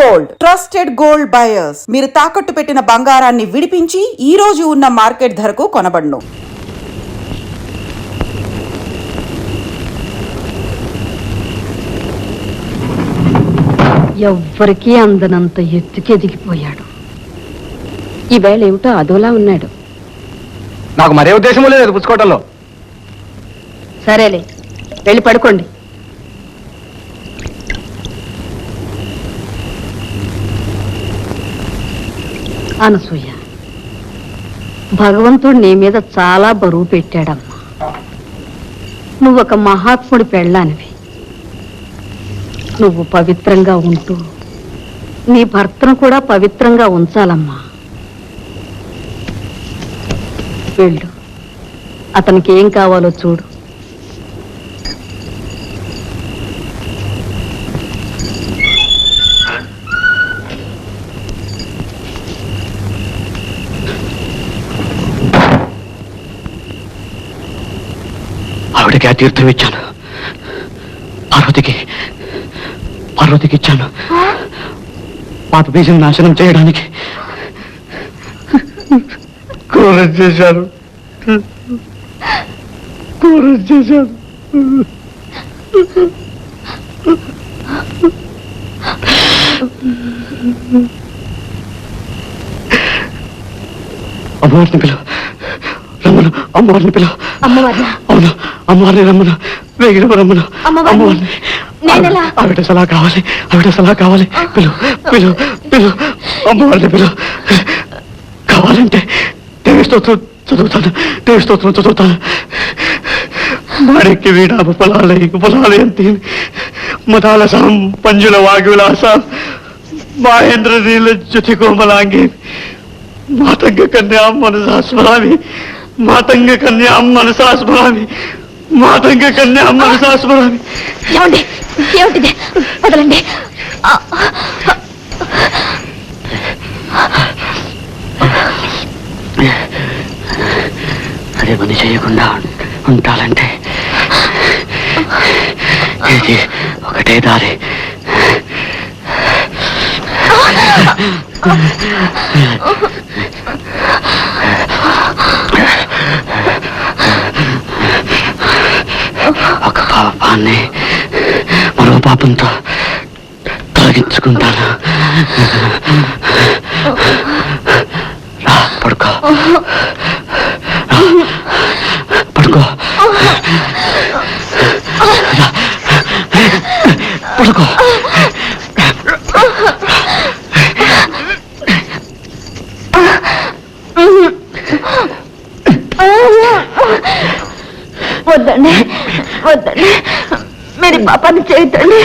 Gold trusted gold buyers మీరు తాకట్టు పెట్టిన బంగారాన్ని విడిపించి ఈ రోజు ఉన్న మార్కెట్ ధరకు కొనబడును. ఎవ్వరికీ అందనంత ఎత్తుకి ఎదిగిపోయాడు. ఈవేళ ఏమిటో అదోలా ఉన్నాడు. నాకు మరే ఉద్దేశం లేదు పుచ్చుకోవటంలో. సరేలే వెళ్ళి పడుకోండి. అనసూయ భగవంతుడు నీ మీద చాలా బరువు పెట్టాడమ్మా. నువ్వు ఒక మహాత్ముడి పెళ్ళానివి. నువ్వు పవిత్రంగా ఉంటూ నీ భర్తను కూడా పవిత్రంగా ఉంచాలమ్మా. వెళ్ళు. అతనికి ఏం కావాలో చూడు. ఆవిడకి ఆ తీర్థం ఇచ్చాను. పార్వతికి పార్వతికి ఇచ్చాను. పాప బీజం నాశనం చేయడానికి. కూర చేశాను. కూర చేశాను. అమ్మవారిని పిలువ రమ్మను అమ్మవారిని పిలువ అమ్మవారినా? అవును అమ్మవారిని రమ్మను. వేగిన రమ్మను. అమ్మవారిని? అమ్మవారిని. నేనెలా? ఆవిడ సలహా కావాలి ఆవిడ సలహా కావాలి. పిలు పిలు పిలు. అమ్మవారిని పిలు. కావాలంటే దేవి స్తోత్రం చదువుతాను దేవి స్తోత్రం చదువుతాను. మాణిక్య వీణ పొలాలే పొలాలే అంతే. మదాల సాం పంజుల వాగులాస మహేంద్ర నీల జ్యుతి కోమలాంగి మాతంగ కన్యా మనసా స్మరామి మాతంగ కన్యా మనసా స్మరామి మాతంగ కన్యా మనసా స్మరామి ఏమండి? ఏమిటిది? వదలండి. అదే పని చేయకుండా ఉంటాలంటే ఇది ఒకటే దారి. ఒక పాపాన్ని మరో పాపంతో తొలగించుకుంటాను. రా పడుకో. పడుకో. పడుకో. వద్దండి. వద్దండి. మీరు పాపాన్ని చేయొద్దండి.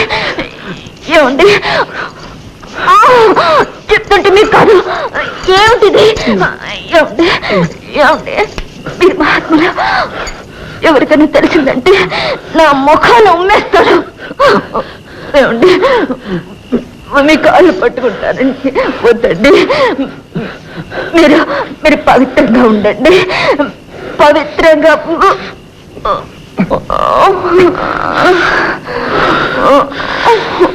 ఏమండి? చెప్తుంటే మీకు కాదు. ఏమిటిది? ఏమండి? ఏమండి? మీరు మహాత్ములు. ఎవరికైనా తెలిసిందంటే నా ముఖాన్ని ఉమ్మేస్తారు. ఏమండి? మీ కాళ్ళు పట్టుకుంటారండి. వద్దండి. మీరు మీరు పవిత్రంగా ఉండండి. పవిత్రంగా Oh.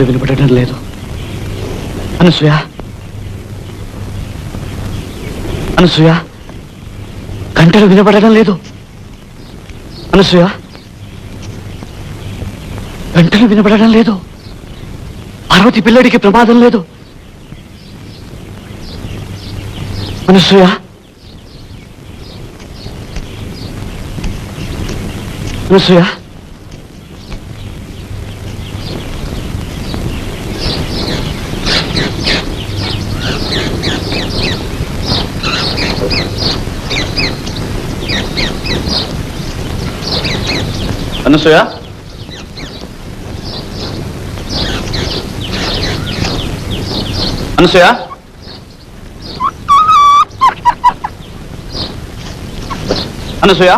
గంటలు వినపడటం లేదు. అనసూయ. అనసూయ. గంటలు వినపడటం లేదు. అనసూయ. గంటలు వినపడటం లేదు. పార్వతి పిల్లడికి ప్రమాదం లేదు. అనసూయ. అనసూయ. అనసూయ? అనసూయ? అనసూయ?